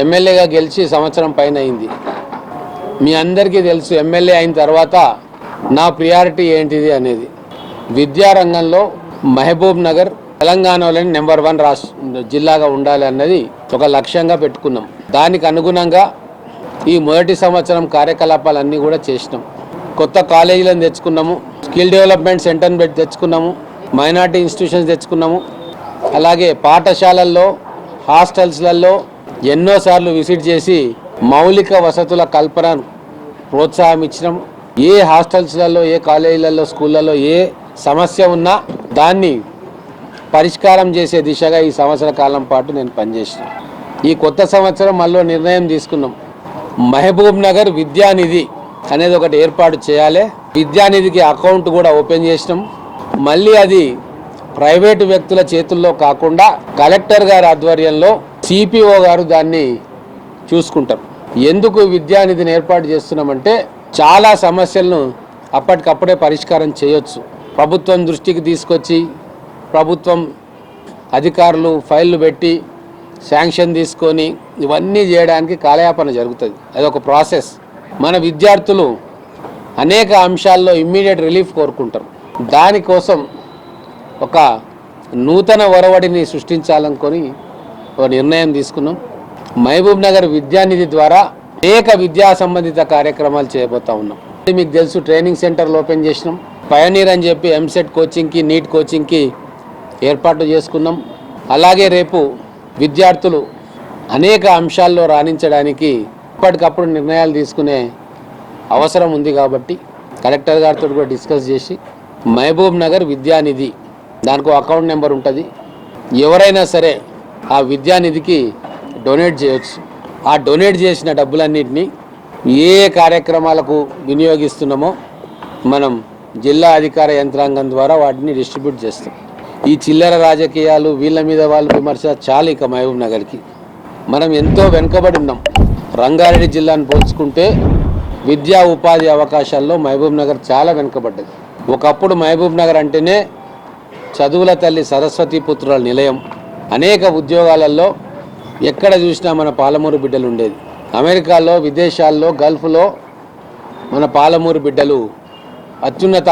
ఎమ్మెల్యేగా గెలిచి సంవత్సరం పైన అయింది. మీ అందరికీ తెలుసు ఎమ్మెల్యే అయిన తర్వాత నా ప్రియారిటీ ఏంటిది అనేది. విద్యారంగంలో మహబూబ్ నగర్ తెలంగాణలోని నెంబర్ వన్ రాష్ట్ర జిల్లాగా ఉండాలి అన్నది ఒక లక్ష్యంగా పెట్టుకున్నాం. దానికి అనుగుణంగా ఈ మొదటి సంవత్సరం కార్యకలాపాలన్నీ కూడా చేసినాం. కొత్త కాలేజీలను తెచ్చుకున్నాము స్కిల్ డెవలప్మెంట్ సెంటర్ని పెట్టి తెచ్చుకున్నాము మైనార్టీ ఇన్స్టిట్యూషన్స్ తెచ్చుకున్నాము. అలాగే పాఠశాలల్లో హాస్టల్స్లలో ఎన్నోసార్లు విజిట్ చేసి మౌలిక వసతుల కల్పన ప్రోత్సాహం ఇచ్చినాం ఏ హాస్టల్స్లలో ఏ కాలేజీలలో స్కూళ్ళలో ఏ సమస్య ఉన్నా దాన్ని పరిష్కారం చేసే దిశగా ఈ సంవత్సర కాలం పాటు నేను పనిచేసిన. ఈ కొత్త సంవత్సరం మళ్ళీ నిర్ణయం తీసుకున్నాం. మహబూబ్ నగర్ విద్యానిధి అనేది ఒకటి ఏర్పాటు చేయాలి. విద్యానిధికి అకౌంట్ కూడా ఓపెన్ చేసినాం. మళ్ళీ అది ప్రైవేటు వ్యక్తుల చేతుల్లో కాకుండా కలెక్టర్ గారి ఆధ్వర్యంలో సిపిఓ గారు దాన్ని చూసుకుంటారు. ఎందుకు విద్యానిధిని ఏర్పాటు చేస్తున్నామంటే చాలా సమస్యలను అప్పటికప్పుడే పరిష్కారం చేయొచ్చు. ప్రభుత్వం దృష్టికి తీసుకొచ్చి ప్రభుత్వం అధికారులు ఫైళ్ళు పెట్టి శాంక్షన్ తీసుకొని ఇవన్నీ చేయడానికి కాలయాపన జరుగుతుంది. అదొక ప్రాసెస్. మన విద్యార్థులు అనేక అంశాల్లో ఇమ్మీడియట్ రిలీఫ్ కోరుకుంటారు. దానికోసం ఒక నూతన ఒరవడిని సృష్టించాలనుకొని ఒక నిర్ణయం తీసుకున్నాం. మహబూబ్ నగర్ విద్యానిధి ద్వారా అనేక విద్యా సంబంధిత కార్యక్రమాలు చేయబోతా ఉన్నాం. మీకు తెలుసు ట్రైనింగ్ సెంటర్లు ఓపెన్ చేసినాం. పయనీర్ అని చెప్పి ఎంసెట్ కోచింగ్కి నీట్ కోచింగ్కి ఏర్పాటు చేసుకున్నాం. అలాగే రేపు విద్యార్థులు అనేక అంశాల్లో రాణించడానికి ఇప్పటికప్పుడు నిర్ణయాలు తీసుకునే అవసరం ఉంది కాబట్టి కలెక్టర్ గారితో కూడా డిస్కస్ చేసి మహబూబ్ నగర్ విద్యానిధి దానికి అకౌంట్ నెంబర్ ఉంటుంది. ఎవరైనా సరే ఆ విద్యానిధికి డొనేట్ చేయొచ్చు. ఆ డొనేట్ చేసిన డబ్బులన్నింటినీ ఏ కార్యక్రమాలకు వినియోగిస్తున్నామో మనం జిల్లా అధికార యంత్రాంగం ద్వారా వాటిని డిస్ట్రిబ్యూట్ చేస్తాం. ఈ చిల్లర రాజకీయాలు వీళ్ళ మీద వాళ్ళు విమర్శ చాలు ఇక మహబూబ్ నగర్కి. మనం ఎంతో వెనుకబడి ఉన్నాం. రంగారెడ్డి జిల్లాను పోల్చుకుంటే విద్యా ఉపాధి అవకాశాల్లో మహబూబ్ నగర్ చాలా వెనుకబడ్డది. ఒకప్పుడు మహబూబ్ నగర్ అంటేనే చదువుల తల్లి సరస్వతి పుత్రుల నిలయం. అనేక ఉద్యోగాలలో ఎక్కడ చూసినా మన పాలమూరు బిడ్డలు ఉండేది. అమెరికాలో విదేశాల్లో గల్ఫ్లో మన పాలమూరు బిడ్డలు అత్యున్నత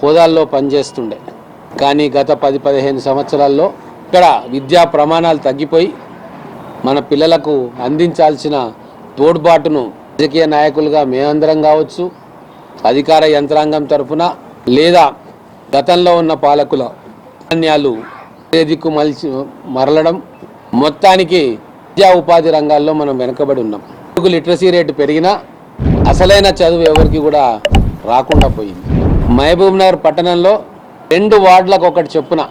హోదాల్లో పనిచేస్తుండే. కానీ గత పది పదిహేను సంవత్సరాల్లో ఇక్కడ విద్యా ప్రమాణాలు తగ్గిపోయి మన పిల్లలకు అందించాల్సిన తోడ్పాటును రాజకీయ నాయకులుగా మేమందరం కావచ్చు అధికార యంత్రాంగం తరఫున లేదా గతంలో ఉన్న పాలకుల ధాన్యాలు దిక్కు మలిచి మరలడం మొత్తానికి విద్యా ఉపాధి రంగాల్లో మనం వెనకబడి ఉన్నాం. లిటరసీ రేటు పెరిగినా అసలైన చదువు ఎవరికి కూడా రాకుండా పోయింది. మహబూబ్ నగర్ పట్టణంలో రెండు వార్డులకు ఒకటి చొప్పున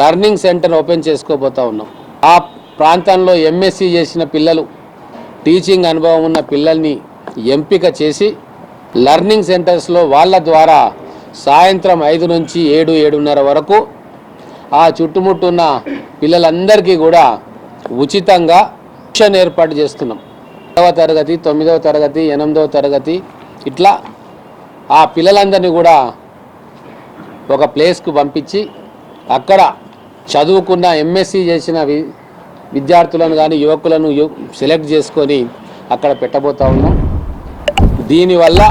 లర్నింగ్ సెంటర్ ఓపెన్ చేసుకోబోతా ఉన్నాం. ఆ ప్రాంతంలో ఎంఎస్సి చేసిన పిల్లలు టీచింగ్ అనుభవం ఉన్న పిల్లల్ని ఎంపిక చేసి లర్నింగ్ సెంటర్స్లో వాళ్ళ ద్వారా సాయంత్రం ఐదు నుంచి ఏడు ఏడున్నర వరకు ఆ చుట్టుముట్టున్న పిల్లలందరికీ కూడా ఉచితంగా శిక్షణ ఏర్పాటు చేస్తున్నాం. పదవ తరగతి తొమ్మిదవ తరగతి ఎనిమిదవ తరగతి ఇట్లా ఆ పిల్లలందరినీ కూడా ఒక ప్లేస్కు పంపించి అక్కడ చదువుకున్న ఎంఎస్సి చేసిన వి విద్యార్థులను కానీ యువకులను సెలెక్ట్ చేసుకొని అక్కడ పెట్టబోతా ఉన్నాం. దీనివల్ల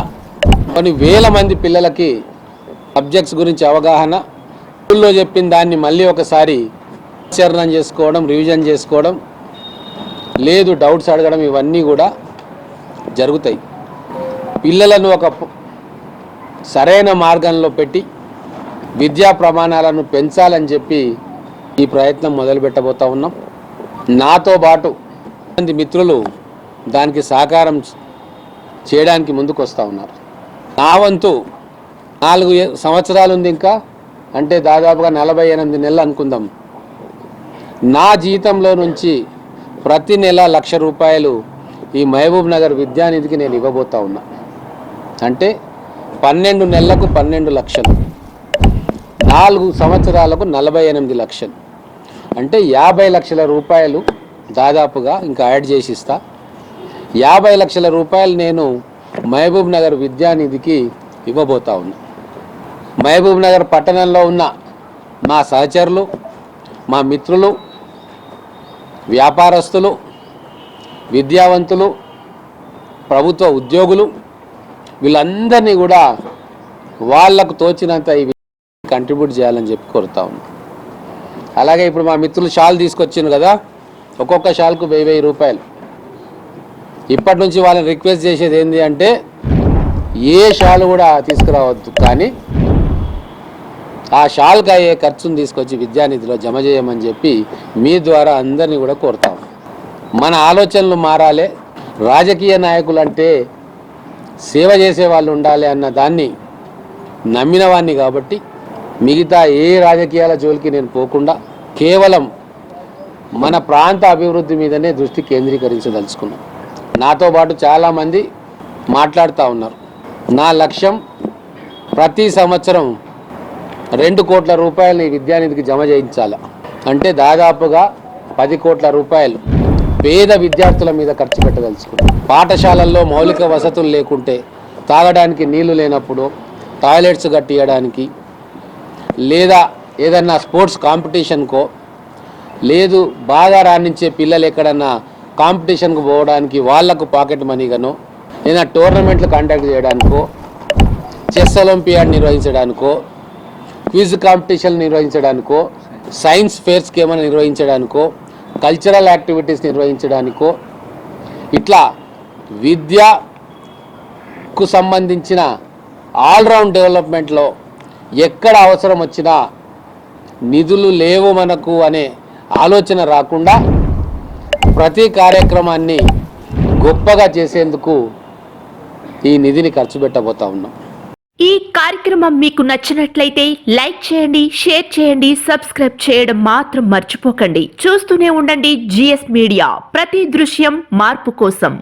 కొన్ని వేల మంది పిల్లలకి సబ్జెక్ట్స్ గురించి అవగాహన స్కూల్లో చెప్పిన దాన్ని మళ్ళీ ఒకసారి ఆచరణం చేసుకోవడం రివిజన్ చేసుకోవడం లేదు డౌట్స్ అడగడం ఇవన్నీ కూడా జరుగుతాయి. పిల్లలను ఒక సరైన మార్గంలో పెట్టి విద్యా ప్రమాణాలను పెంచాలని చెప్పి ఈ ప్రయత్నం మొదలుపెట్టబోతా ఉన్నాం. నాతో పాటు మంది మిత్రులు దానికి సహకారం చేయడానికి ముందుకు వస్తూ ఉన్నారు. నా వంతు నాలుగు ఏ- సంవత్సరాలు ఉంది ఇంకా అంటే దాదాపుగా నలభై ఎనిమిది నెలలు అనుకుందాం. నా జీతంలో నుంచి ప్రతి నెల లక్ష రూపాయలు ఈ మహబూబ్ నగర్ విద్యానిధికి నేను ఇవ్వబోతా ఉన్నా. అంటే పన్నెండు నెలలకు పన్నెండు లక్షలు. నాలుగు సంవత్సరాలకు నలభై ఎనిమిది లక్షలు. అంటే యాభై లక్షల రూపాయలు దాదాపుగా ఇంకా యాడ్ చేసి ఇస్తా యాభై లక్షల రూపాయలు నేను మహబూబ్ నగర్ విద్యానిధికి ఇవ్వబోతా ఉన్నా. మహబూబ్ నగర్ పట్టణంలో ఉన్న మా సహచరులు మా మిత్రులు వ్యాపారస్తులు విద్యావంతులు ప్రభుత్వ ఉద్యోగులు వీళ్ళందరినీ కూడా వాళ్ళకు తోచినంత ఈ కంట్రిబ్యూట్ చేయాలని చెప్పి కోరుతా ఉన్నాం. అలాగే ఇప్పుడు మా మిత్రులు షాల్ తీసుకొచ్చిండు కదా ఒక్కొక్క షాల్కు వెయ్యి వెయ్యి రూపాయలు. ఇప్పటి నుంచి వాళ్ళని రిక్వెస్ట్ చేసేది ఏంటి అంటే ఏ షాల్ కూడా తీసుకురావద్దు కానీ ఆ షాల్కి అయ్యే ఖర్చును తీసుకొచ్చి విద్యానిధిలో జమ చేయమని చెప్పి మీ ద్వారా అందరినీ కూడా కోరుతాం. మన ఆలోచనలు మారాలే. రాజకీయ నాయకులు అంటే సేవ చేసే వాళ్ళు ఉండాలి అన్న దాన్ని నమ్మిన వాడిని కాబట్టి మిగతా ఏ రాజకీయాల జోలికి నేను పోకుండా కేవలం మన ప్రాంత అభివృద్ధి మీదనే దృష్టి కేంద్రీకరించదలుచుకున్నాం. నాతో పాటు చాలామంది మాట్లాడుతూ ఉన్నారు. నా లక్ష్యం ప్రతి సంవత్సరం రెండు కోట్ల రూపాయలు ఈ విద్యానిధికి జమ చేయించాలి. అంటే దాదాపుగా పది కోట్ల రూపాయలు పేద విద్యార్థుల మీద ఖర్చు పెట్టదలుచుకున్నాం పాఠశాలల్లో మౌలిక వసతులు లేకుంటే తాగడానికి నీళ్ళు లేనప్పుడు టాయిలెట్స్ కట్టియడానికి లేదా ఏదన్నా స్పోర్ట్స్ కాంపిటీషన్కో లేదు బాగా రాణించే పిల్లలు ఎక్కడన్నా కాంపిటీషన్కు పోవడానికి వాళ్ళకు పాకెట్ మనీగానో ఏదైనా టోర్నమెంట్లు కండక్ట్ చేయడానికో చెస్ ఒలింపియాడ్ నిర్వహించడానికో క్విజ్ కాంపిటీషన్ నిర్వహించడానికో సైన్స్ ఫేర్స్కి ఏమైనా నిర్వహించడానికో కల్చరల్ యాక్టివిటీస్ నిర్వహించడానికో ఇట్లా విద్యకు సంబంధించిన ఆల్రౌండ్ డెవలప్మెంట్లో ఎక్కడ అవసరం వచ్చినా నిధులు లేవు మనకు అనే ఆలోచన రాకుండా ప్రతి కార్యక్రమాన్ని గొప్పగా చేసేందుకు ఈ నిధిని ఖర్చు పెట్టబోతా ఉన్నాం. ఈ కార్యక్రమం మీకు నచ్చినట్లయితే లైక్ చేయండి షేర్ చేయండి సబ్స్క్రైబ్ చేయడం మాత్రం మర్చిపోకండి. చూస్తూనే ఉండండి జిఎస్ మీడియా. ప్రతి దృశ్యం మార్పు కోసం.